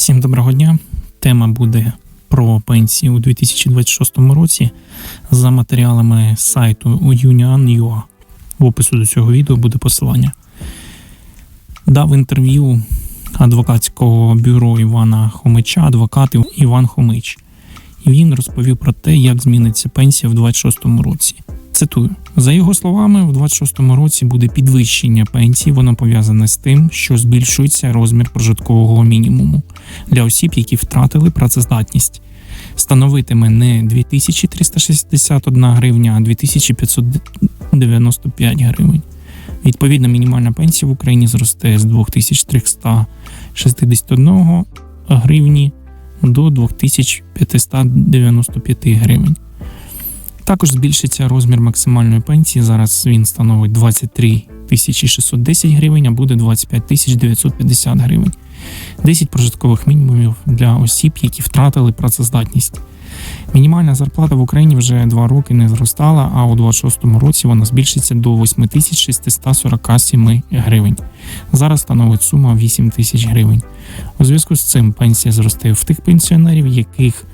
Всім доброго дня. Тема буде про пенсії у 2026 році за матеріалами сайту Union.ua. В опису до цього відео буде посилання. Дав інтерв'ю адвокатського бюро Івана Хомича, адвокат Іван Хомич. І він розповів про те, як зміниться пенсія в 2026 році. Цитую: за його словами, в 2026 році буде підвищення пенсії. Воно пов'язане з тим, що збільшується розмір прожиткового мінімуму для осіб, які втратили працездатність. Становитиме не 2361 гривня, а 2595 гривень. Відповідно, мінімальна пенсія в Україні зросте з 2361 гривні до 2595 гривень. Також збільшиться розмір максимальної пенсії. Зараз він становить 23 тисячі 610 гривень, а буде 25 950 гривень. 10 прожиткових мінімумів для осіб, які втратили працездатність. Мінімальна зарплата в Україні вже 2 роки не зростала, а у 2026 році вона збільшиться до 8647 гривень. Зараз становить сума 8 тисяч гривень. У зв'язку з цим пенсія зросте в тих пенсіонерів, яких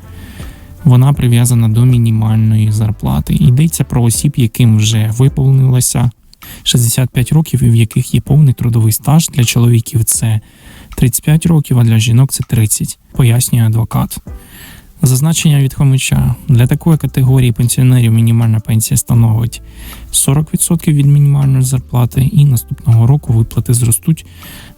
вона прив'язана до мінімальної зарплати. Йдеться про осіб, яким вже виповнилося 65 років і в яких є повний трудовий стаж. Для чоловіків це 35 років, а для жінок це 30, пояснює адвокат. Зазначення від Хомича для такої категорії пенсіонерів мінімальна пенсія становить 40% від мінімальної зарплати, і наступного року виплати зростуть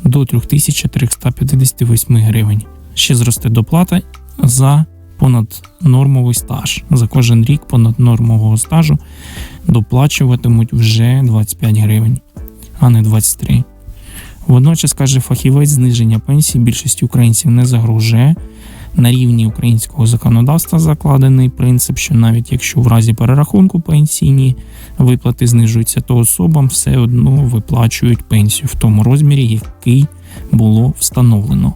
до 3358 гривень. Ще зросте доплата за понаднормовий стаж. За кожен рік понаднормового стажу доплачуватимуть вже 25 гривень, а не 23. Водночас, каже фахівець, зниження пенсії більшості українців не загрожує. На рівні українського законодавства закладений принцип, що навіть якщо в разі перерахунку пенсійні виплати знижуються, то особам все одно виплачують пенсію в тому розмірі, який було встановлено.